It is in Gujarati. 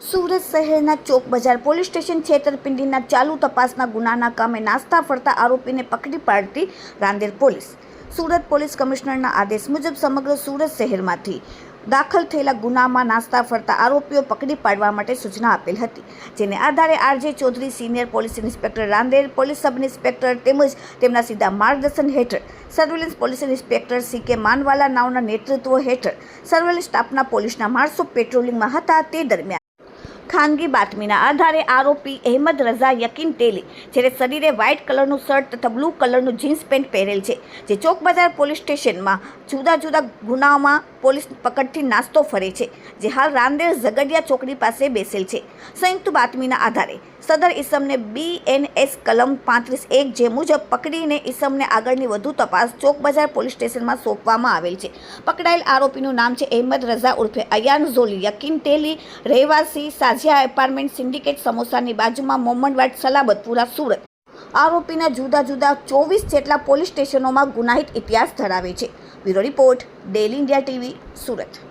સુરત શહેરના ચોક બજાર પોલીસ સ્ટેશન છેતરપિંડીના ચાલુ તપાસના ગુનાના કામે નાસ્તા ફરતા આરોપીને પકડી પાડતી રાંદેર પોલીસ. સુરત પોલીસ કમિશનરના આદેશ મુજબ સમગ્ર સુરત શહેરમાંથી દાખલ થયેલા ગુનામાં નાસ્તા ફરતા આરોપીઓ પકડી પાડવા માટે સૂચના આપેલ હતી, જેને આધારે RJ Chaudhary, senior police inspector Rander, police sub inspector તેમજ તેમના સીધા માર્ગદર્શન હેઠળ સર્વેલન્સ પોલીસ ઇન્સ્પેક્ટર સી કે માનવાલા નાવના નેતૃત્વ હેઠળ સર્વેલન્સ સ્ટાફના પોલીસના માણસો પેટ્રોલિંગમાં હતા તે દરમિયાન. ખાનગી બાતમીના આધારે આરોપી અહેમદ રઝા યકીન ટેલી જ્યારે શરીરે વ્હાઇટ કલરનું શર્ટ તથા બ્લુ કલરનું જીન્સ પેન્ટ પહેરેલ છે, જે ચોક બજાર પોલીસ સ્ટેશનમાં જુદા જુદા ગુનાઓમાં પોલીસ પકડથી નાસ્તો ફરે છે, જે હાલ રાંદેર ઝગડિયા ચોકડી પાસે બેસેલ છે. સંયુક્ત બાતમીના આધારે, સદર ઈસમને બી એન એસ કલમ પાંત્રીસ એક જે મુજબ પકડીને ઈસમને આગળની વધુ તપાસ ચોક બજાર પોલીસ સ્ટેશનમાં સોંપવામાં આવેલ છે. પકડાયેલ આરોપીનું નામ છે અહેમદ રઝા ઉર્ફે અયાન ઝોલી. યકીન ટેલી રહેવાસી સાજિયા એપાર્ટમેન્ટ સિન્ડિકેટ સમોસાની બાજુમાં મોમનવાડ સલાબતપુરા સુરત. આરોપીના જુદા જુદા ચોવીસ જેટલા પોલીસ સ્ટેશનોમાં ગુનાહિત ઇતિહાસ ધરાવે છે. Bureau report daily India TV, Surat.